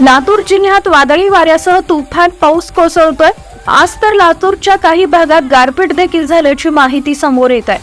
लातूर जिल्ह्यात वादळी वाऱ्यासह तुफान पाऊस कोसळतोय. आज तर लातूरच्या काही भागात गारपीट देखील झाल्याची माहिती समोर येत आहे.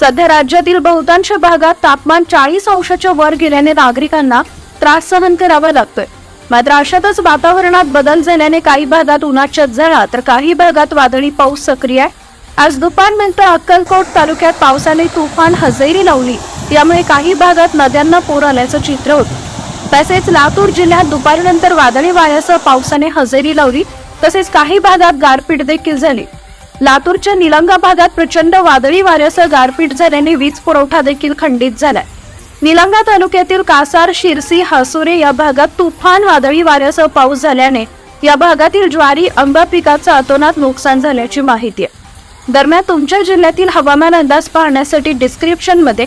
सध्या राज्यातील बहुतांश भागात तापमान चाळीस अंशाच्या वर गेल्याने नागरिकांना त्रास सहन करावा लागतोय. मात्र अशातच वातावरणात बदल झाल्याने काही भागात उन्हाच्या झळा तर काही भागात वादळी पाऊस सक्रिय आहे. आज दुपारनंतर अक्कलकोट तालुक्यात पावसाने तुफान हजेरी लावली. यामुळे काही भागात नद्यांना पूर आल्याचं चित्र होतं. तसेच लातूर जिल्ह्यात दुपारनंतर वादळी वाऱ्यासह पावसाने हजेरी लावली. तसेच काही भागात गारपीट देखील झाली. लातूरच्या निलंगा भागात प्रचंड वादळी वाऱ्यासह गारपीट झाल्याने वीज पुरवठा देखील खंडित झालाय. निलंगा तालुक्यातील कासार शिरसी हासुरे या भागात तुफान वादळी वाऱ्यासह पाऊस झाल्याने या भागातील ज्वारी आंबा पिकाचं अतोनात नुकसान झाल्याची माहिती आहे. दरम्यान तुमच्या जिल्ह्यातील हवामान अंदाज पाहण्यासाठी डिस्क्रिप्शनमध्ये